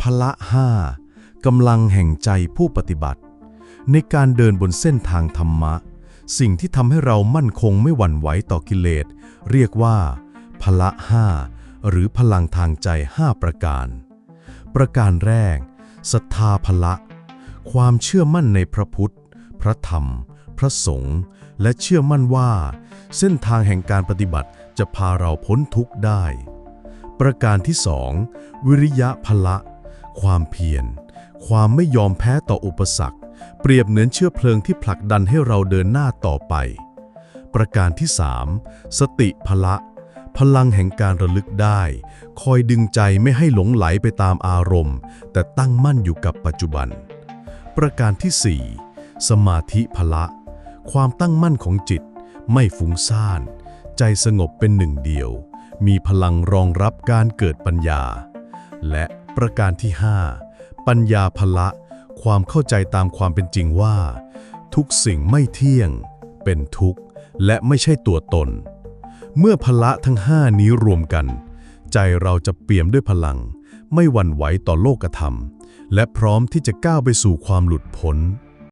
พละห้ากำลังแห่งใจผู้ปฏิบัติ ในการเดินบนเส้นทางธรรมะ สิ่งที่ทำให้เรามั่นคงไม่หวั่นไหวต่อกิเลส เรียกว่า พละห้าหรือพลังทางใจห้าประการ ประการแรกศรัทธาพละ ความเชื่อมั่นในพระพุทธ พระธรรม พระสงฆ์และเชื่อมั่นว่า เส้นทางแห่งการปฏิบัติจะพาเราพ้นทุกข์ได้ ประการที่สองวิริยะพละ ความเพียร ความไม่ยอมแพ้ต่ออุปสรรค เปรียบเหมือนเชื้อเพลิงที่ผลักดันให้เราเดินหน้าต่อไป ประการที่สามสติพละ พลังแห่งการระลึกได้ คอยดึงใจไม่ให้หลงไหลไปตามอารมณ์ แต่ตั้งมั่นอยู่กับปัจจุบัน ประการที่สี่สมาธิพละ ความตั้งมั่นของจิต ไม่ฟุ้งซ่าน ใจสงบเป็นหนึ่งเดียว มีพลังรองรับการเกิดปัญญา และ ประการที่ 5 ปัญญาพละ ความเข้าใจตามความเป็นจริงว่า ทุกสิ่งไม่เที่ยง เป็นทุกข์ และไม่ใช่ตัวตน เมื่อพละทั้งห้านี้รวมกัน ใจเราจะเปี่ยมด้วยพลัง ไม่หวั่นไหวต่อโลกธรรม และพร้อมที่จะก้าวไปสู่ความหลุดพ้น